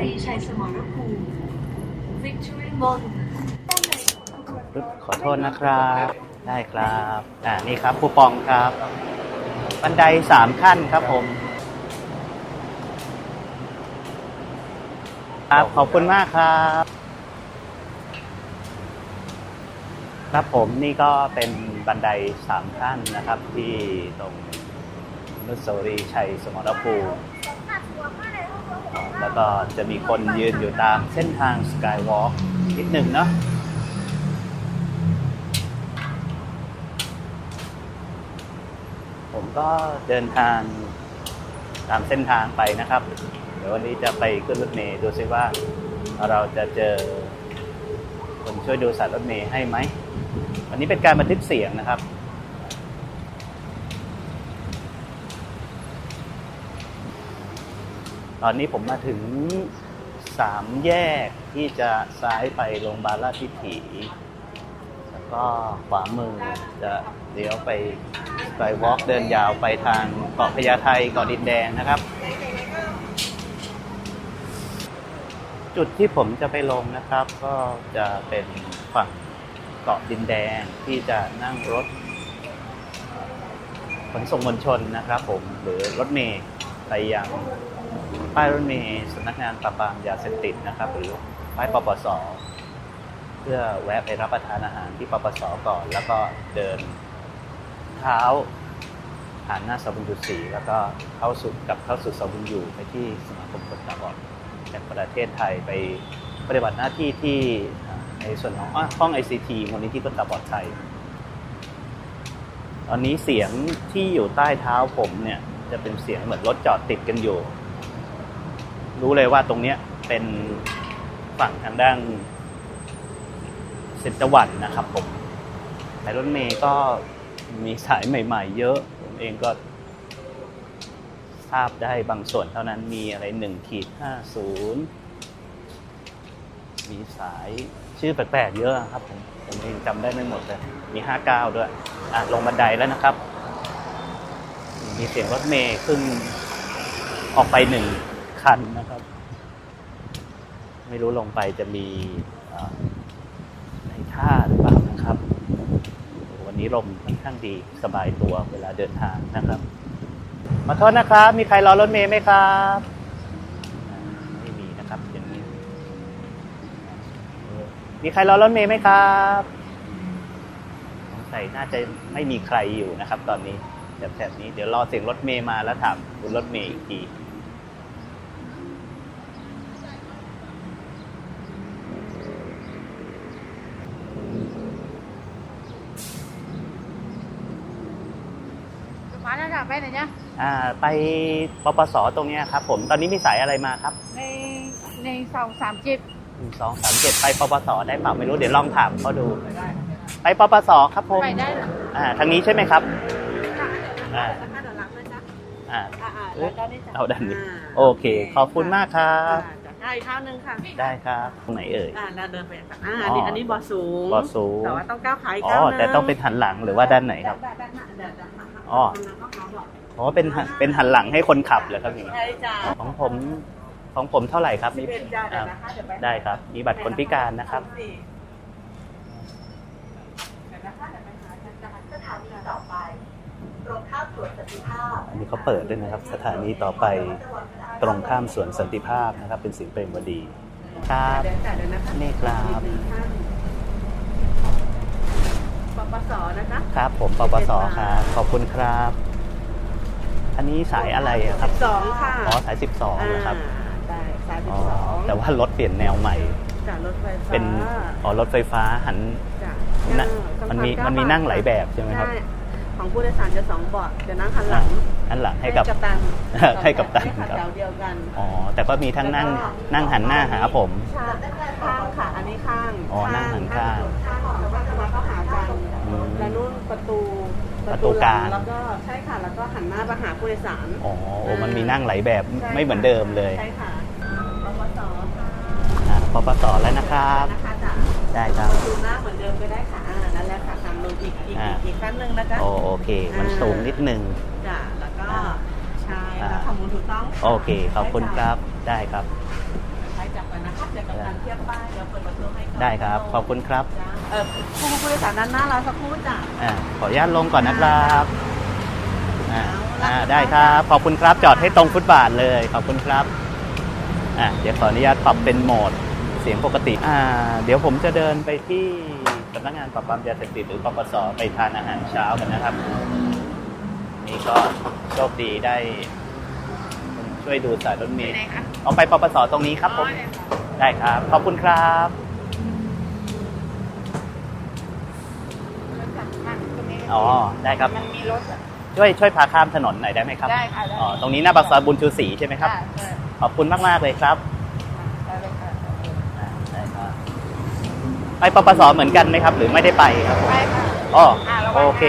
รีชัยสมรภูมิ Victory Mall ขอโทษนะครับ ได้ครับ อ่า นี่ครับคูปองครับ บันไดสามขั้นครับผม ครับ ขอบคุณมากครับ ครับผมนี่ก็เป็นบันไดสามขั้นนะครับที่ตรงนุสาวรีชัยสมรภูมิ แล้วก็จะมีคนยืนอยู่ตามเส้นทางสกายวอล์กนิดหนึ่งเนาะผมก็เดินทางตามเส้นทางไปนะครับ เดี๋ยววันนี้จะไปขึ้นรถเมล์ดูซิว่าเราจะเจอคนช่วยดูสายรถเมล์ให้ไหมวันนี้เป็นการบันทึกเสียงนะครับ ตอนนี้ผมมาถึงสามแยกที่จะซ้ายไปโรงพยาบาลราชวิถี แล้วก็ขวามือจะเลี้ยวไปสกายวอล์กเดินยาวไปทางเกาะพญาไทเกาะดินแดงนะครับ จุดที่ผมจะไปลงนะครับ ก็จะเป็นฝั่งเกาะดินแดงที่จะนั่งรถขนส่งมวลชนนะครับผมหรือรถเมย์ไปยัง ป้ายรถเมย์สำนักงานปราบปรามยาเสพติดนะครับ หรือป้ายปปส เพื่อแวะไปรับประทานอาหารที่ปปส ก่อน แล้วก็เดินเท้าผ่านหน้าสบุญจุสีแล้วก็เข้าสู่กลับเข้าสู่สบุญอยู่ไปที่สมาคมคนตาบอดแห่งประเทศไทยไปปฏิบัติหน้าที่ที่ในส่วนของอะห้อง ICT มูลนิธิคนตาบอดไทย ตอนนี้เสียงที่อยู่ใต้เท้าผมเนี่ยจะเป็นเสียงเหมือนรถจอดติดกันอยู่ รู้เลยว่าตรงเนี้ยเป็นฝั่งทางด้านเซนตะวันนะครับผมสายรถเมย์ก็มีสายใหม่ ๆ เยอะ ผมเองก็ทราบได้บางส่วนเท่านั้นมีอะไรหนึ่งขีดห้าศูนย์มีสายชื่อแปลกๆเยอะครับผมผมเองจำได้ไม่หมดเลย มีห้าเก้าด้วย อะ ลงบันไดแล้วนะครับ มีเสียงรถเมย์ขึ้นออกไปหนึ่ง คันนะครับ ไม่รู้ลงไปจะมีในท่าหรือเปล่านะครับ วันนี้ลมค่อนข้างดีสบายตัวเวลาเดินทางนะครับขอโทษนะครับ มีใครรอรถเมย์ไหมครับไม่มีนะครับอย่างนี้ มีใครรอรถเมย์ไหมครับสงสัยน่าจะไม่มีใครอยู่นะครับ ตอนนี้แถบๆนี้เดี๋ยวรอเสียงรถเมย์มาแล้วถามคุณรถเมย์อีกที มาแล้วจ้ะไปไหนจ๊ะอ่าไปปปสตรงเนี้ยครับผมตอนนี้มีสายอะไรมาครับในในสองสามจิบหนึ่งสองสามเจ็ดไปปปสได้เปล่าไม่รู้เดี๋ยวลองถามเขาดู ไปปปสครับผมไปได้เหรออ่าทางนี้ใช่ไหมครับอ่าเดี๋ยวรับนะจ๊ะอ่าอ่าอ่าเอ้ยด้านนี้จ้ะเอาด้านนี้อ่โอเค ขอบคุณมากครับอ่าจ้ะได้อีกข้างหนึงค่ะได้ครับตรงไหนเอ่ยอ่าเราเดินไปค่ะอ่าอันนี้อ๋ออัอันนี้บอสูงบ่อสูงแต่ว่าต้องก้าวขาอีกอ๋อก้าวหนึงแต่ต้องเป็นหันหลังหรือว่าด้านไหนครับด้านหน้า เดี๋ยวจะหันหลังอ๋อหันหลังเข้าขาบอกอ๋อเป็นหันเป็นหันหลังให้คนขับเหรอครับอย่างนี้ใช่จ้ะของผมของผมเท่าไหร่ครับสินี่บเอ็ดจ้ะเดี๋ยวอ่านะคะเดี๋ยวไปได้ครับ มีบัตรคนพิการนะครับสี่เดี๋ยวนะคะเดี๋ยวไปหาอาจารย์สถานีต่อไปตรงข้ามสวนสันติภาพอันนี้เขาเปิดด้วยนะครับ สถานีต่อไปตรงข้ามสวนสันติภาพนะครับ เป็นสิงห์เปรมวดี ครับเดี๋ยวจ่ายเดี๋ยวนะคะนี่ครับอีกหนึ่งท่าน ปปสนะคะครับ ผมปปสครับขอบคุณครับ อันนี้สายอะไรอะครับสองค่ะอ๋อสาย 12นะครับอ่าได้สายสิอ๋บอสองแต่ว่ารถเปลี่ยนแนวใหม่ จากรถไฟฟ้าเป็นอ๋อรถไฟฟ้าหันจ้ะนะมันมีมันมีนั่งหลายแบบใช่ไหมครับ ใช่ของผู้โดยสารจะสองเบาะจะนั่งหันหลังหันหลังให้กับกัปตันให้กัปตันให้ขับครับ แถวเดียวกันอ๋อแต่ก็มีทั้งนั่งนั่งหันหน้าหาผมใช่ข้างค่ะ อันนี้ข้างอ๋อนั่งหันข้าง ข้างแล้วก็จะมาเข้าหากัน อืม และนู่นประตู ประตูกลางแล้วก็ใช่ค่ะแล้วก็หันหน้าไปหาผู้โดยสารอ๋อโอ้มันมีนั่งหลายแบบใช่ไม่เหมือนเดิมเลยใช่ค่ะปปสค่ะอ่าปปสแล้วนะครับนะคะจ้ะได้ครับดูหน้าเหมือนเดิมก็ได้ค่ะอ่านั่นแหละค่ะทำลงอีกอีกอ่าอีกอีกขั้นหนึ่งนะคะโอโอเค มันสูงนิดนึงจ้ะแล้วก็อ่าใช่อ่าแล้วทำบุญถูกต้องโอเคขอบคุณครับได้ครับท จะกำลังเทียบป้ายเดี๋ยวเปิดประตูให้ก่อนได้ครับ ขอบคุณครับจ้ะเออผู้ผู้โดยสารด้านหน้าเราสักครู่จ้ะอ่าขออนุญาตลงก่อนนะครับอ่าอ่าได้ครับ ขอบคุณครับ จอดให้ตรงฟุตบาทเลย ขอบคุณครับอ่าเดี๋ยวขออนุญาตปรับเป็นโหมดเสียงปกติอ่าเดี๋ยวผมจะเดินไปที่สำนักงานปราบปรามยาเสพติดหรือปปสไปทานอาหารเช้ากันนะครับ นี่ก็โชคดีได้คน ช่วยดูสายรถเมล์ไหนคะเอาไปปปสตรงนี้ครับผมได้ครับ ขอบคุณครับตรงนี้อ๋อได้ครับมันมีรถอะช่วยช่วยพาข้ามถนนหน่อยได้ไหมครับได้ค่ะได้อ๋อตรงนี้หน้าปากซอยบุญชูศรีใช่ไหมครับได้ได้ขอบคุณมากมากๆเลยครับได้เลยค่ะอ่าได้ครับไปปปสเหมือนกันไหมครับ หรือไม่ได้ไปครับไปค่ะอ๋ออ่าระวังนะโอเค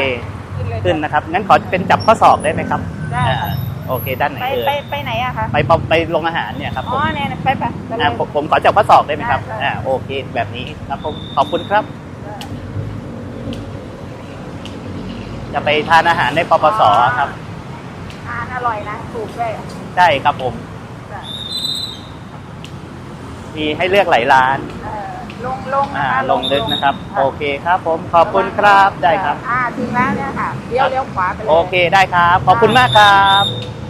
ขึ้นเลยขึ้นนะครับงั้นขอเป็นจับข้อศอกได้ไหมครับได้อ่าค่ะ โอเค ด้านไหนไปเอ่ไปยไปไหนอะคะไปปไปโรงอาหารเนี่ยครับผอ๋อมเนี่ยไปไปไปเลอ่าย ผมผมขอจับข้อศอกได้ไหมครับได้ค่ะ อ่าโอเค แบบนี้ครับผมขอบคุณครับ จะไปทานอาหารในปปสครับทานอร่อยนะถูกด้วยอะใช่ครับผมจ้ะมีให้เลือกหลายร้าน เออลงลงอ่านะคะลงลึกนะครับะโอเคครับผม ขอบคุณครับ ได้ครับ อ่าถึงแล้วเนี่ยค่ะเลี้ยวเลี้ยวขวาไปเลย โอเค ได้ครับ ขอบคุณมากครับอ่า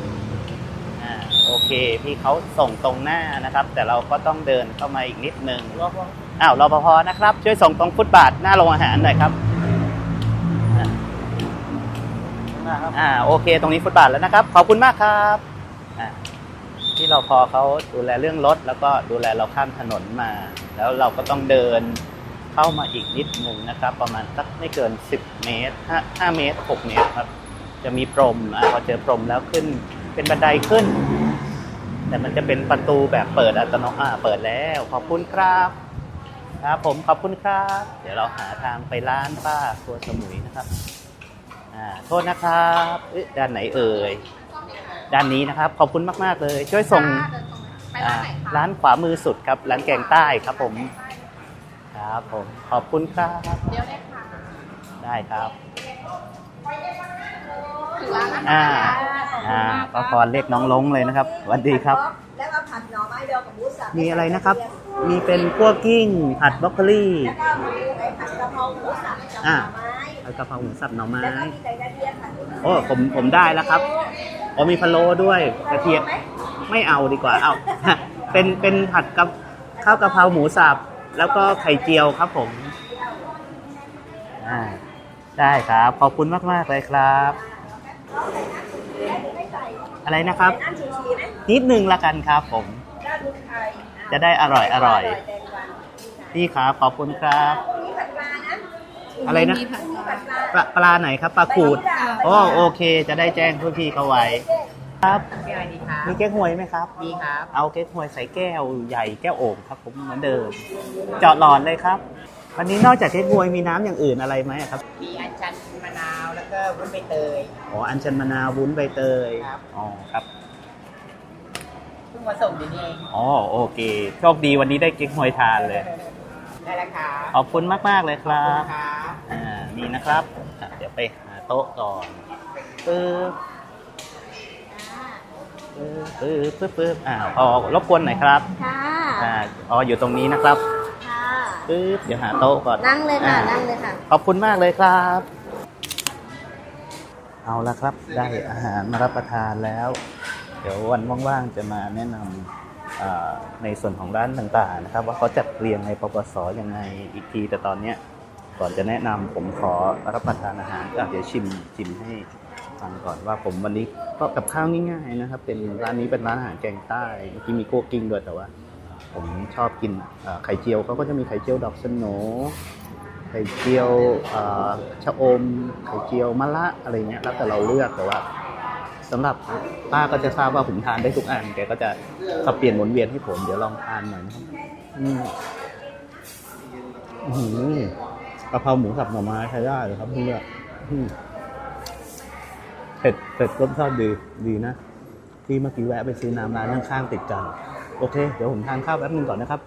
โอเค พี่เขาส่งตรงหน้านะครับ แต่เราก็ต้องเดินเข้ามาอีกนิดนึงอ้าวรปภนะครับ ช่วยส่งตรงฟุตบาทหน้าโรงอาหารหน่อยครับอ่าอ่าโอเค ตรงนี้ฟุตบาทแล้วนะครับ ขอบคุณมากครับอ่าที่เราพอเขาดูแลเรื่องรถ แล้วก็ดูแลเราข้ามถนนมา แล้วเราก็ต้องเดินเข้ามาอีกนิดหนึ่งนะครับ ประมาณสักไม่เกิน 10 เมตร5 5เมตร 6 เมตรครับ จะมีพรมอ่าพอเจอพรมแล้วขึ้นเป็นบันไดขึ้น แต่มันจะเป็นประตูแบบเปิดอัตโนมัติเปิดแล้ว ขอบคุณครับครับผมขอบคุณครับ เดี๋ยวเราหาทางไปร้านป้าครัวสมุยนะครับอ่าโทษนะครับเอ๊ะด้านไหนเอ่ยด้านนี้นะครับ ขอบคุณมาก ๆ เลย ช่วยส่งไปร้านไหนอ่าคะร้านขวามือสุดครับ ร้านแกงใต้ครับผม ครับผม ขอบคุณครับ เดี๋ยวได้ค่ะ ได้ครับ ถึงร้านอาหารอ่าขอบคุณอ่ามากป้าพรเรียกน้องลงเลยนะครับสวัสดีครับ แล้วก็ผัดหน่อไม้ดองกับหมูสับมีอะไรนะครับ มีเป็นคั่วกิ้งผัดบรอกโคลีแล้วก็มีไอ้ผัดกะเพราหมูสับกับหอ่าน่อไม้แล้วกะเพราหมูสับหน่อไม้ แล้วก็มีไก่กระเทียมผัดโอ้ผมผมได้แล้วครับโอ้มีพะโล้ด้วยกระเทียมไหมไม่เอาดีกว่าเอา เป็นเป็นผัดกับข้าวกะเพราหมูสับแล้วก็ไข่เจียวครับผมอ่าได้ครับ ขอบคุณมากมากๆเลยครับไม่ใส่ อะไรนะครับน้ำชูชีไหมนิดนึงละกันครับผมด้านลูกไข่จะได้อร่อยอร่อย แตงกวานี่ครับขอบคุณครับมีผัดปลานะอะไรนะ มีผัดปลาปลาปลาไหนครับปลาขูดโอ้โอเค จะได้แจ้งผู้พี่เขาไว้ ครับ มีอะไรดีคะมีเก๊กฮวยไหมครับ มีครับเอาเก๊กฮวยใส่แก้วใหญ่แก้วโอ่งครับผมเหมือนเดิมเจาะหลอดเลยครับ วันนี้นอกจากเก๊กฮวยมีน้ำอย่างอื่นอะไรไหมครับ มีอัญชันมะนาวแล้ว ก็วุ้นใบเตย อ๋ออัญชันมะนาววุ้นใบเตยครับ อ๋อครับเพิ่งมาส่งเดี๋ยวนี้เองอ๋อโอเคโชคดีวันนี้ได้เก๊กฮวยทานเลย ได้แล้วค่ะขอบคุณมากๆเลยคขอบรัคุณบค่ะ อ่านี่นะครับอะเดี๋ยวไปหาโต๊ะก่อนปึ๊บปึ๊บปึ๊บปึ๊บปึ๊บอ่าพอรบกวนหน่อยครับค่ะ อ่าอ๋ออยู่ตรงนี้นะครับค่ะ ปึ๊บเดี๋ยวหาโต๊ะก่อนนั่งเลยค่ะ อ่านั่งเลยค่ะ ขอบคุณมากเลยครับ เอาละครับ ได้อาหารมารับประทานแล้ว เดี๋ยววันว่างๆจะมาแนะนำอ่าในส่วนของร้านต่างๆนะครับ ว่าเขาจัดเรียงในปปสยังไงอีกทีแต่ตอนเนี้ยก่อนจะแนะนำผมขอรับประทานอาหารอะเดี๋ยวชิมชิมให้ฟังก่อนว่าผมวันนี้ก็กับข้าวง่ายๆนะครับ เป็นร้านนี้เป็นร้านอาหารแกงใต้เมื่อกี้มีโกกิ้งด้วยแต่ว่า ผมชอบกินอ่าไข่เจียวเขาก็จะมีไข่เจียวดอกสโหน ไข่เจียวช่อชะอม ไข่เจียวมะละอะไรเงี้ยแล้วแต่เราเลือกแต่ว่าสำหรับป้าก็จะทราบว่าผมทานได้ทุกอันแกก็จะสับเปลี่ยนหมุนเวียนให้ผมเดี๋ยวลองทานหน่อยนะครับอืมอื้อหือกะเพราหมูสับหน่อไม้ใช้ได้เลยครับเพื่อนเผ็ดเผ็ดรสชาติดีดีนะที่เมื่อกี้แวะไปซื้อน้ำร้านข้างๆติดกัน โอเค เดี๋ยวผมทานข้าวแป๊บนึงก่อนนะครับ